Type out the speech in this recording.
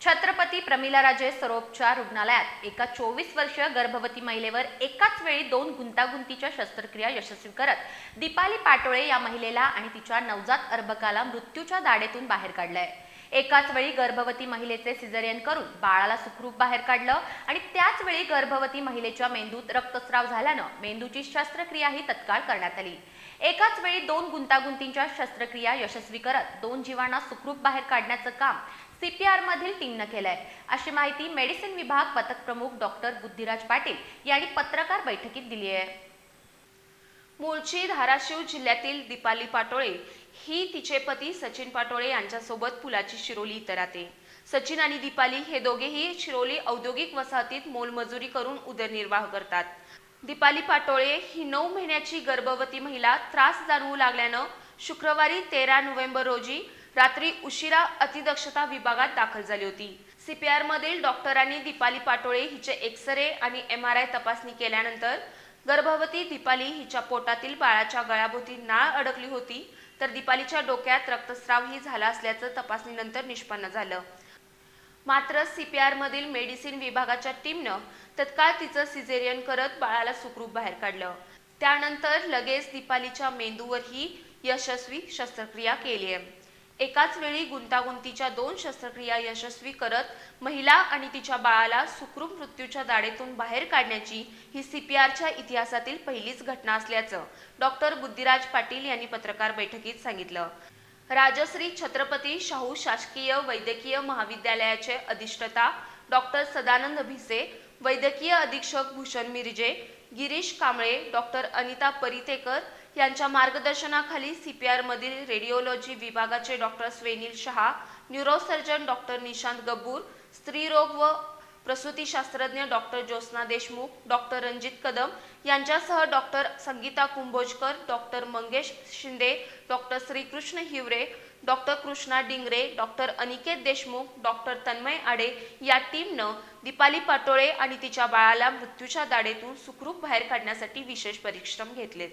छत्रपती प्रमिलाराजे सरोपचार रुग्णालयात एका चोवीस वर्षीय गर्भवती महिलेवर एकाच वेळी दोन गुंतागुंतीच्या शस्त्रक्रिया यशस्वी करत दीपाली पाटोळे या महिलेला आणि तिच्या नवजात अर्भकाला मृत्यूच्या दाढेतून बाहेर काढलंय. एकाच वेळी गर्भवती महिलेचे सिझरियन करून बाळाला सुखरूप बाहेर काढलं आणि त्याच वेळी गर्भवती महिलेच्या मेंदूत रक्तस्राव झाल्यानं मेंदूची शस्त्रक्रियाही तत्काळ करण्यात आली. एकाच वेळी दोन गुंतागुंतींच्या शस्त्रक्रिया यशस्वी करत दोन जीवांना सुखरूप बाहेर काढण्याचं काम सीपीआर मधील टीमनं केलंय. अशी माहिती मेडिसिन विभाग पथक प्रमुख डॉक्टर बुद्धिराज पाटील यांनी पत्रकार बैठकीत दिली आहे मूळची धाराशिव जिल्ह्यातील दीपाली पाटोळे ही तिचे पती सचिन पाटोळे यांच्यासोबत पुलाची शिरोली इथं राहते सचिन आणि दीपाली हे दोघेही शिरोली औद्योगिक वसाहतीत मोलमजुरी करून उदरनिर्वाह करतात. दीपाली पाटोळे ही नऊ महिन्याची गर्भवती महिला त्रास जाणवू लागल्यानं शुक्रवारी तेरा नोव्हेंबर रोजी रात्री उशिरा अतिदक्षता विभागात दाखल झाली होती. सीपीआर मधील डॉक्टरांनी दीपाली पाटोळे हिचे एक्स रे आणि एम आर आय तपासणी केल्यानंतर गर्भवती दीपाली हिच्या पोटातील बाळाच्या गळ्याभोवती नाळ अडकली होती तर दीपालीच्या डोक्यात रक्तस्रावही झाला असल्याचं तपासणीनंतर निष्पन्न झालं. मात्र सीपीआर मधील मेडिसिन विभागाच्या टीमनं तत्काळ तिचं सिझेरियन करत बाळाला सुखरूप बाहेर काढलं. त्यानंतर लगेच दीपालीच्या मेंदूवरही यशस्वी शस्त्रक्रिया केली आहे एकाच वेळी गुंतागुंतीच्या दोन शस्त्रक्रिया यशस्वी करत महिला आणि तिच्या बाळाला सुखरूप मृत्यूच्या दाडेतून बाहेर काढण्याची ही सीपीआरच्या इतिहासातील पहिलीच घटना असल्याचं डॉक्टर बुद्धिराज पाटील यांनी पत्रकार बैठकीत सांगितलं. राजश्री छत्रपती शाहू शासकीय वैद्यकीय महाविद्यालयाचे अधिष्ठता डॉक्टर सदानंद भिसे वैद्यकीय अधीक्षक भूषण मिरजे गिरीश कांबळे डॉक्टर अनिता परितेकर यांच्या मार्गदर्शनाखाली सीपीआर मधील रेडिओलॉजी विभागाचे doctor Swenil Shah neurosurgeon doctor Nishant Gabbur स्त्रीरोग व प्रसूतीशास्त्रज्ञ डॉक्टर ज्योत्स्ना देशमुख डॉक्टर रणजित कदम यांच्यासह doctor Sangeeta Kumbhojkar doctor Mangesh Shinde doctor Shrikrishna Hiware doctor Krishna Dingre doctor Aniket Deshmukh doctor Tanmay Aade या टीमनं दीपाली पाटोळे आणि तिच्या बाळाला मृत्यूच्या दाढेतून सुखरूप बाहेर काढण्यासाठी विशेष परिश्रम घेतलेत.